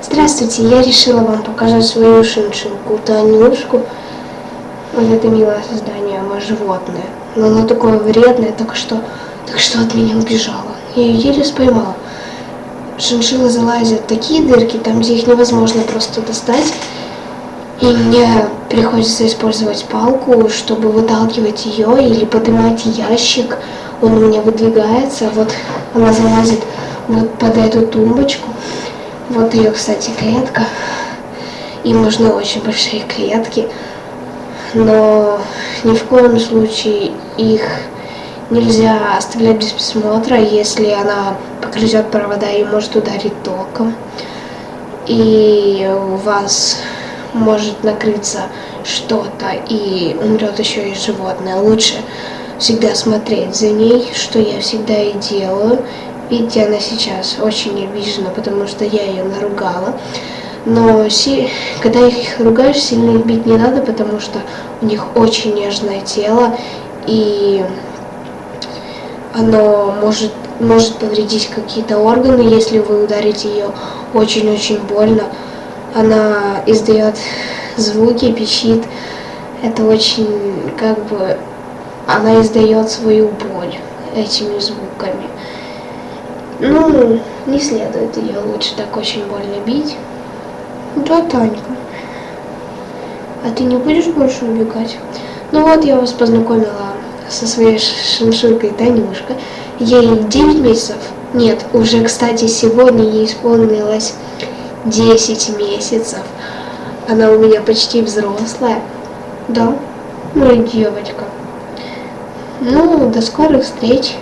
Здравствуйте, я решила вам показать свою шиншинку, Танюшку. Вот это милое создание, мое животное. Но оно такое вредное, так что, так что от меня убежало. Я ее еле споймала. Шиншиллы залазят в такие дырки, там, где их невозможно просто достать. И мне приходится использовать палку, чтобы выталкивать ее или поднимать ящик. Он у меня выдвигается, вот она залазит вот под эту тумбочку. Вот ее, кстати, клетка. Им нужны очень большие клетки. Но ни в коем случае их нельзя оставлять без присмотра, если она погрызет провода и может ударить током. И у вас может накрыться что-то и умрет еще и животное. Лучше всегда смотреть за ней, что я всегда и делаю. Видите, она сейчас очень обижена, потому что я ее наругала. Но си... когда их ругаешь, сильно их бить не надо, потому что у них очень нежное тело, и оно может, может повредить какие-то органы, если вы ударите ее очень-очень больно. Она издает звуки, пищит. Это очень, как бы, она издает свою боль этими звуками. Ну, не следует ее лучше так очень больно бить. Да, Танька. А ты не будешь больше убегать? Ну вот, я вас познакомила со своей шиншинкой Танюшка. Ей 9 месяцев. Нет, уже, кстати, сегодня ей исполнилось 10 месяцев. Она у меня почти взрослая. Да, моя девочка. Ну, до скорых встреч.